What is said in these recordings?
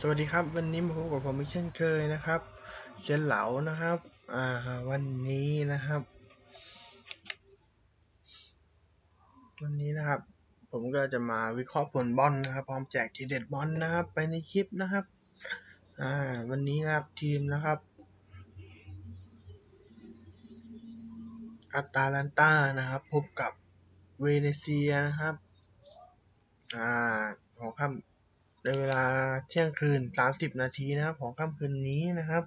สวัสดีครับ วันนี้มาพบกับผมอีกเช่นเคยนะครับเชนเหลานะครับ อ่า วันนี้นะครับ วันนี้นะครับ ผมก็จะมาวิเคราะห์ผลบอลนะครับ พร้อมแจกทีเด็ดบอลนะครับ ไปในคลิปนะครับ อ่า วันนี้นะครับทีมนะครับอัตาลันตานะครับ พบกับเวเนเซียนะครับ อ่าของค่ำ ในเวลาเที่ยงคืน 30 นาทีนะครับ ของค่ำคืนนี้นะครับ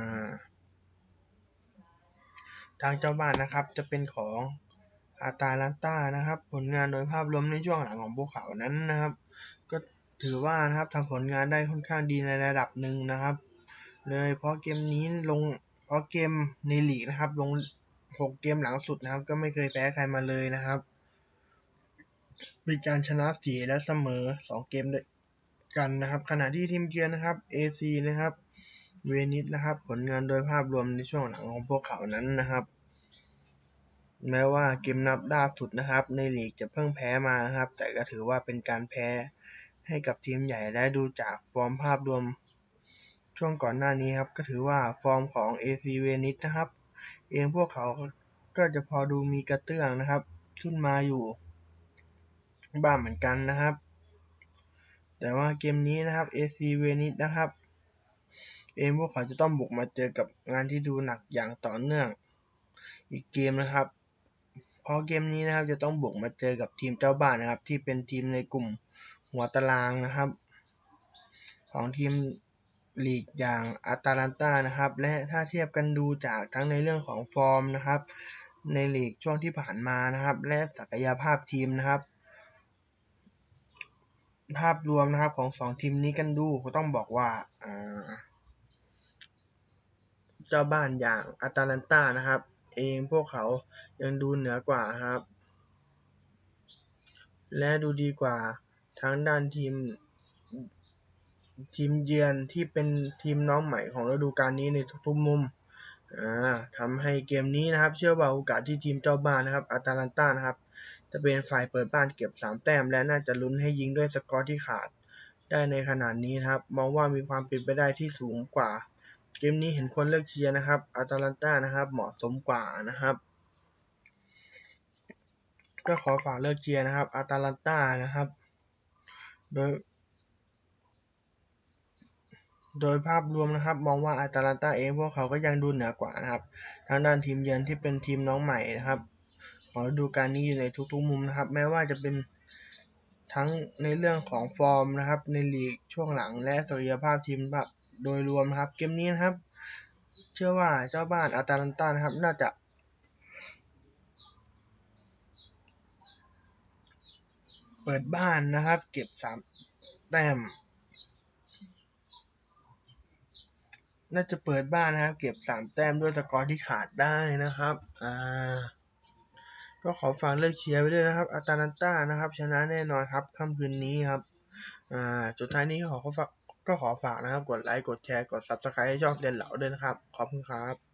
าทางเจ้าบ้านนะครับจะเป็นของอาตาลันตานะครับ ผลงานโดยภาพรวมในช่วงหลังของพวกเขานั้นนะครับ ก็ถือว่านะครับทำผลงานได้ค่อนข้างดีในระดับหนึ่งนะครับ เลยเพราะเกมนี้ลงเพราะเกมในลีกนะครับ ลง 6 เกมหลังสุดนะครับ ก็ไม่เคยแพ้ใครมาเลยนะครับ มีการชนะสี่และเสมอ 2 เกมด้วยกันนะครับ ขณะที่ทีมเยือนนะครับ AC นะครับ เวนิสนะครับ ผลงานโดยภาพรวมในช่วงหลังของพวกเขานั้นนะครับ แม้ว่าเกมนัดล่าสุดนะครับ ในลีกจะเพิ่งแพ้มานะครับ แต่ก็ถือว่าเป็นการแพ้ให้กับทีมใหญ่และดูจากฟอร์มภาพรวมช่วงก่อนหน้านี้ครับ ก็ถือว่าฟอร์มของ AC เวนิสนะครับ เองพวกเขาก็จะพอดูมีกระเตื้องนะครับ ขึ้นมาอยู่ บ้างเหมือนกันนะครับ แต่ว่าเกมนี้นะครับ AC เวนิสนะครับ เองพวกเขาจะต้องบุกมาเจอกับงานที่ดูหนักอย่างต่อเนื่อง อีกเกมนะครับ เพราะเกมนี้นะครับจะต้องบุกมาเจอกับทีมเจ้าบ้านนะครับ ที่เป็นทีมในกลุ่มหัวตารางนะครับ ของทีมลีกอย่างอาตาลันตานะครับ และถ้าเทียบกันดูจากทั้งในเรื่องของฟอร์มนะครับ ในลีกช่วงที่ผ่านมานะครับ และศักยภาพทีมนะครับ ภาพรวมนะครับของสองทีมนี้กันดูก็ต้องบอกว่าเจ้าบ้านอย่างอาตาลันตานะครับ เองพวกเขายังดูเหนือกว่าครับ และดูดีกว่าทางด้านทีมทีมเยือนที่เป็นทีมน้องใหม่ของฤดูกาลนี้ในทุกๆมุมทำให้เกมนี้นะครับ เชื่อว่าโอกาสที่ทีมเจ้าบ้านนะครับอาตาลันตานะครับ จะเป็นฝ่ายเปิดบ้านเก็บ 3 แต้ม และน่าจะลุ้นให้ยิงด้วยสกอร์ที่ขาด ได้ในขนาดนี้ครับ มองว่ามีความเป็นไปได้ที่สูงกว่า เกมนี้เห็นคนเลือกเชียร์นะครับอาตาลันตานะครับ เหมาะสมกว่านะครับ ก็ขอฝากเลือกเชียร์นะครับอาตาลันตานะครับ โดยโดยภาพรวมนะครับมองว่าอาตาลันตาเองพวกเขาก็ยังดูเหนือกว่านะครับทางด้านทีมเยือนที่เป็นทีมน้องใหม่นะครับ ของฤดูกาลนี้อยู่ในทุกๆมุมนะครับ แม้ว่าจะเป็นทั้งในเรื่องของฟอร์มนะครับ ในลีกช่วงหลังและศักยภาพทีมแบบโดยรวมครับ เกมนี้นะครับ เชื่อว่าเจ้าบ้านอาตาลันตานะครับ น่าจะ เปิดบ้านนะครับ เก็บสามแต้มน่าจะเปิดบ้านนะครับ เก็บสามแต้มด้วยสกอร์ที่ขาดได้นะครับ อ่า ก็ขอฝากเลือกเชียร์ไปด้วยนะครับอาตาลันตานะครับ ชนะแน่นอนครับค่ำคืนนี้ครับอ่าสุดท้ายนี้ขอฝากก็ขอฝากนะครับ กดไลค์กดแชร์กด subscribe ให้ช่องเรียนเหล่าด้วยนะครับ ขอบคุณครับ